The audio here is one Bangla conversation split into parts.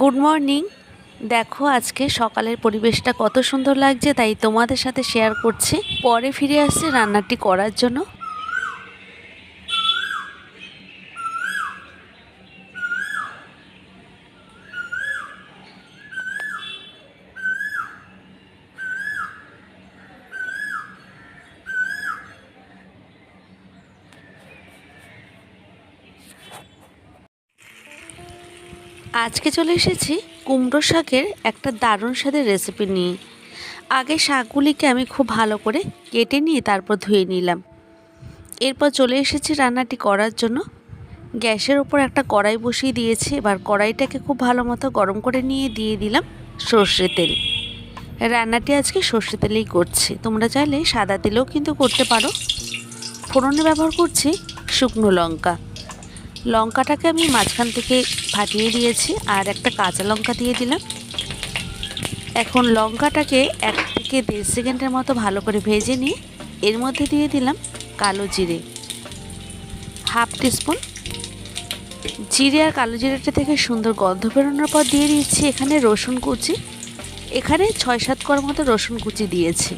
গুড মর্নিং দেখো, আজকে সকালের পরিবেশটা কত সুন্দর লাগছে, তাই তোমাদের সাথে শেয়ার করছি। পরে ফিরে আসছে রান্নাটি করার জন্য। আজকে চলে এসেছি কুমড়ো শাকের একটা দারুণ স্বাদের রেসিপি নিয়ে। আগে শাকগুলিকে আমি খুব ভালো করে কেটে নিয়ে তারপর ধুয়ে নিলাম। এরপর চলে এসেছি রান্নাটি করার জন্য। গ্যাসের ওপর একটা কড়াই বসিয়ে দিয়েছি, এবার কড়াইটাকে খুব ভালো মতো গরম করে নিয়ে দিয়ে দিলাম সর্ষে তেল। রান্নাটি আজকে সর্ষে তেলেই করছি। তোমরা চাইলে সাদা তেলেও কিন্তু করতে পারো। ফোড়নে ব্যবহার করছি শুকনো লঙ্কা। লঙ্কাটাকে আমি মাঝখান থেকে ফাটিয়ে দিয়েছি আর একটা কাঁচা লঙ্কা দিয়ে দিলাম। এখন লঙ্কাটাকে এক থেকে দেড় সেকেন্ডের মতো ভালো করে ভেজে নিয়ে এর মধ্যে দিয়ে দিলাম কালো জিরে। Half teaspoon. জিরে আর কালো জিরেটা থেকে সুন্দর গন্ধ বেরোনোর পর দিয়ে দিচ্ছি এখানে রসুন কুচি। এখানে ছয় সাত কর মতো রসুন কুচি দিয়েছি।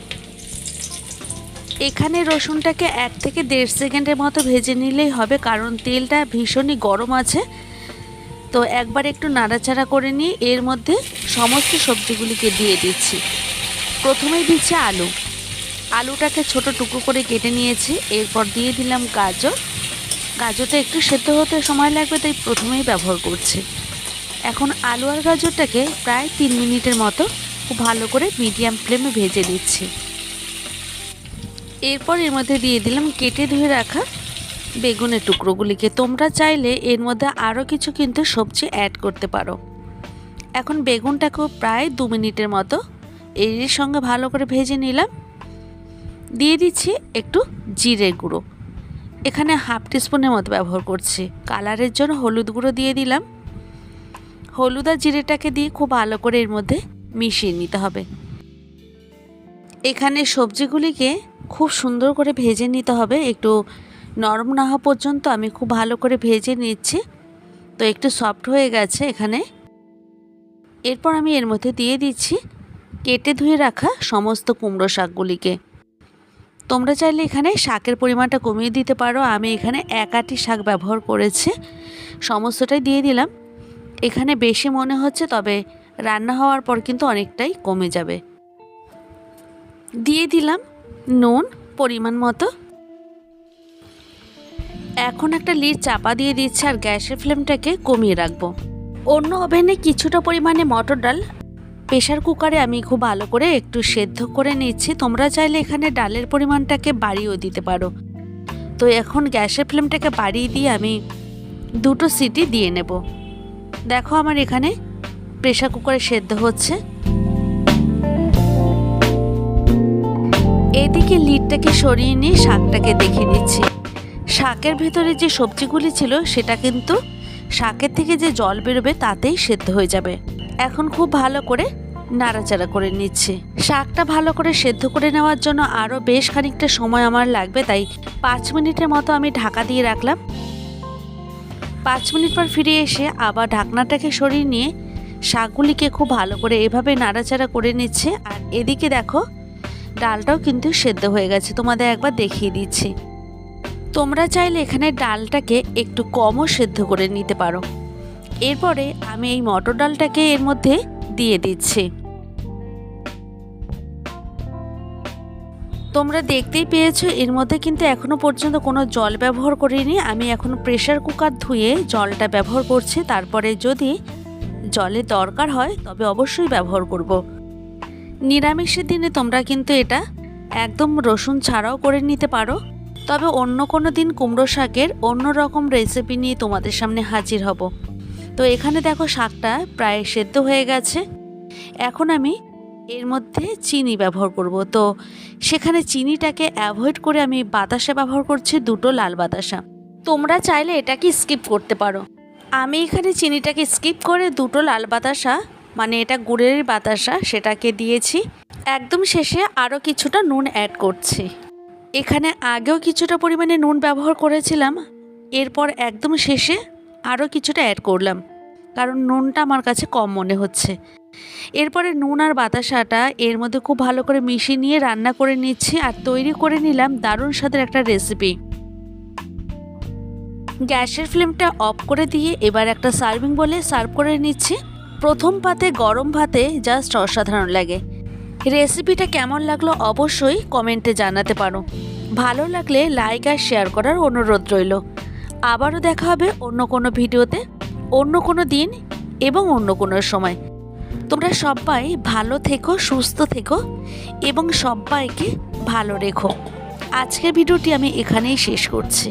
এখানে রসুনটাকে এক থেকে দেড় সেকেন্ডের মতো ভেজে নিলেই হবে, কারণ তেলটা ভীষণই গরম আছে। তো একবার একটু নাড়াচাড়া করে নিয়ে এর মধ্যে সমস্ত সবজিগুলিকে দিয়ে দিচ্ছি। প্রথমেই দিচ্ছি আলু। আলুটাকে ছোট টুকরো করে কেটে নিয়েছি, এরপর দিয়ে দিলাম গাজর। গাজরটা একটু সেদ্ধ হতে সময় লাগবে, তাই প্রথমেই ব্যবহার করছি। এখন আলু আর গাজরটাকে প্রায় তিন মিনিটের মতো খুব ভালো করে মিডিয়াম ফ্লেমে ভেজে দিচ্ছি এরপর এর মধ্যে দিয়ে দিলাম কেটে ধুয়ে রাখা বেগুনের টুকরোগুলিকে। তোমরা চাইলে এর মধ্যে আরও কিছু কিন্তু সবজি অ্যাড করতে পারো। এখন বেগুনটাকেও প্রায় দু মিনিটের মতো এর সঙ্গে ভালো করে ভেজে নিলাম। দিয়ে দিচ্ছি একটু জিরে গুঁড়ো। এখানে হাফ টিস্পুনের মতো ব্যবহার করছি। কালারের জন্য হলুদ গুঁড়ো দিয়ে দিলাম। হলুদ আর জিরেটাকে দিয়ে খুব ভালো করে এর মধ্যে মিশিয়ে নিতে হবে। এখানে সবজিগুলিকে খুব সুন্দর করে ভেজে নিতে হবে। একটু নরম না হওয়া পর্যন্ত আমি খুব ভালো করে ভেজে নিচ্ছি। তো একটু সফট হয়ে গেছে এখানে। এরপর আমি এর মধ্যে দিয়ে দিচ্ছি কেটে ধুয়ে রাখা সমস্ত কুমড়ো শাকগুলিকে। তোমরা চাইলে এখানে শাকের পরিমাণটা কমিয়ে দিতে পারো। আমি এখানে এক আটি শাক ব্যবহার করেছি। সমস্তটাই দিয়ে দিলাম। এখানে বেশি মনে হচ্ছে, তবে রান্না হওয়ার পর কিন্তু অনেকটাই কমে যাবে। দিয়ে দিলাম নুন, পরিমাণ মতো। এখন একটা লিড চাপা দিয়ে দিচ্ছি আর গ্যাসের ফ্লেমটাকে কমিয়ে রাখব। অন্য ওভেনে কিছুটা পরিমাণে মটর ডাল। প্রেশার কুকারে আমি খুব ভালো করে একটু সেদ্ধ করে নিচ্ছি। তোমরা চাইলে এখানে ডালের পরিমাণটাকে বাড়িয়েও দিতে পারো। তো এখন গ্যাসের ফ্লেমটাকে বাড়িয়ে দিয়ে আমি দুটো সিটি দিয়ে নেব। দেখো আমার এখানে প্রেশার কুকারে সেদ্ধ হচ্ছে। এদিকে লিডটাকে সরিয়ে নিয়ে শাকটাকে দেখে নিচ্ছি। শাকের ভেতরে যে সবজিগুলি ছিল, সেটা কিন্তু শাকের থেকে যে জল বেরোবে তাতেই সেদ্ধ হয়ে যাবে। এখন খুব ভালো করে নাড়াচাড়া করে নিচ্ছি। শাকটা ভালো করে সেদ্ধ করে নেওয়ার জন্য আরও বেশ খানিকটা সময় আমার লাগবে, তাই পাঁচ মিনিটের মতো আমি ঢাকা দিয়ে রাখলাম। পাঁচ মিনিট পর ফিরে এসে আবার ঢাকনাটাকে সরিয়ে নিয়ে শাকগুলিকে খুব ভালো করে এভাবে নাড়াচাড়া করে নিচ্ছে। আর এদিকে দেখো ডালটাও কিন্তু সেদ্ধ হয়ে গেছে। তোমাদের একবার দেখিয়ে দিচ্ছি। তোমরা চাইলে এখানে ডালটাকে একটু কমও সেদ্ধ করে নিতে পারো। এরপরে আমি এই মটর ডালটাকে এর মধ্যে দিয়ে দিচ্ছি। তোমরা দেখতেই পেয়েছ, এর মধ্যে কিন্তু এখনও পর্যন্ত কোনো জল ব্যবহার করিনি। আমি এখন প্রেশার কুকার ধুয়ে জলটা ব্যবহার করছি। তারপরে যদি জলের দরকার হয়, তবে অবশ্যই ব্যবহার করব। নিরামিষের দিনে তোমরা কিন্তু এটা একদম রসুন ছাড়াও করে নিতে পারো। তবে অন্য কোনো দিন কুমড়ো শাকের অন্য রকম রেসিপি নিয়ে তোমাদের সামনে হাজির হব। তো এখানে দেখো শাকটা প্রায় সেদ্ধ হয়ে গেছে। এখন আমি এর মধ্যে চিনি ব্যবহার করব। তো সেখানে চিনিটাকে অ্যাভয়েড করে আমি বাতাসা ব্যবহার করছি দুটো লাল বাতাসা। তোমরা চাইলে এটাকে স্কিপ করতে পারো। আমি এখানে চিনিটাকে স্কিপ করে দুটো লাল বাতাসা মানে এটা গুড়ের বাতাসা, সেটাকে দিয়েছি। একদম শেষে আরও কিছুটা নুন অ্যাড করছি। এখানে আগেও কিছুটা পরিমাণে নুন ব্যবহার করেছিলাম। এরপর একদম শেষে আরও কিছুটা অ্যাড করলাম। কারণ নুনটা আমার কাছে কম মনে হচ্ছে। এরপরে নুন আর বাতাসাটা এর মধ্যে খুব ভালো করে মিশিয়ে নিয়ে রান্না করে নিচ্ছি আর তৈরি করে নিলাম দারুণ স্বাদের একটা রেসিপি গ্যাসের ফ্লেমটা অফ করে দিয়ে এবার একটা সার্ভিং বলে সার্ভ করে নিচ্ছি। প্রথম পাতে গরম ভাতে জাস্ট অসাধারণ লাগে। রেসিপিটা কেমন লাগল অবশ্যই কমেন্টে জানাতে পারো। ভালো লাগলে লাইক আর শেয়ার করার অনুরোধ রইল। আবারও দেখা হবে অন্য কোনো ভিডিওতে, অন্য কোনো দিন এবং অন্য কোনো সময়। তোমরা সবাই ভালো থেকো, সুস্থ থেকো এবং সবাইকে ভালো রেখো। আজকের ভিডিওটি আমি এখানেই শেষ করছি।